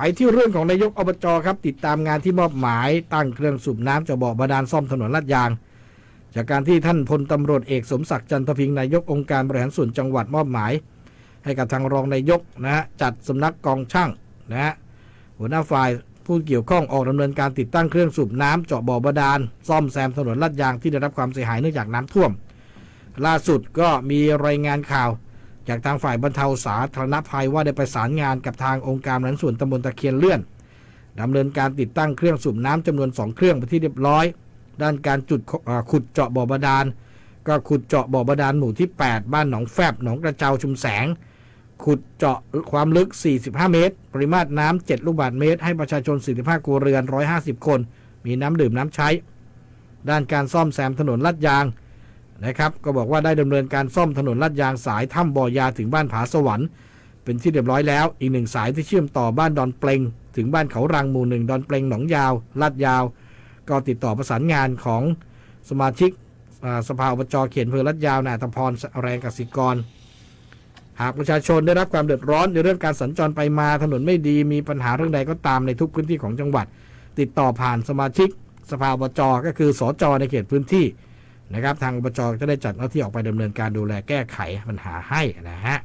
ไปที่เรื่องของนายกอบจครับ ติดตามงานที่มอบหมายตั้งเครื่องสูบน้ำจะบ่อบาดาลซ่อมถนนลาดยาง จากการที่ท่านพลตำรวจเอกสมศักดิ์จันทพิงนายกองค์การบริหารส่วนจังหวัดมอบหมาย ให้กับทางรองนายกนะฮะจัดสำนักกองช่างนะฮะหัวหน้าฝ่ายผู้เกี่ยวข้องออกดำเนินการติดตั้งเครื่องสูบน้ำเจาะบ่อบาดาลซ่อมแซมถนนลาดยางที่ได้รับความเสียหายเนื่องจากน้ำท่วม ล่าสุดก็มีรายงานข่าว จากทางฝ่ายบรรเทาสาธารณภัยว่าได้ประสานงานกับทางองค์การบริหารส่วนตำบลตะเคียนเลื่อนดำเนินการติดตั้งเครื่องสูบน้ำจำนวน 2 เครื่องไปที่เรียบร้อย ด้านการจุดขุดเจาะบ่อบาดาล ก็ขุดเจาะบ่อบาดาลหมู่ที่ 8 บ้านหนองแฟบหนองกระเจ้าชุมแสง ขุดเจาะความลึก 45 เมตร ปริมาตรน้ำ7ลูกบาศก์เมตร ให้ประชาชน 45ครัวเรือน 150 คน มีน้ำดื่มน้ำใช้ ด้านการซ่อมแซมถนนลาดยาง นะครับก็บอกว่าได้ดำเนินการซ่อมถนนลาดยางสายถ้ำบ่อยาถึงบ้านผาสวรรค์ เป็นที่เรียบร้อยแล้ว อีกหนึ่งสายที่เชื่อมต่อบ้านดอนเปลงถึงบ้านเขารังหมู่หนึ่งดอนเปลงหนองยาวลาดยาว ก็ติดต่อประสานงานของสมาชิกสภาอบจเขตอำเภอลาดยาวนายตพรแรงกสิกร หากประชาชนได้รับความเดือดร้อนในเรื่องการสัญจรไปมาถนนไม่ดีมีปัญหาเรื่องใดก็ตามในทุกพื้นที่ของจังหวัด ติดต่อผ่านสมาชิก สภาอบจก็คือสจในเขตพื้นที่ นะครับ ทางอบจจะได้จัดหน้าที่ออกไปดำเนินการดูแลแก้ไขปัญหาให้นะฮะ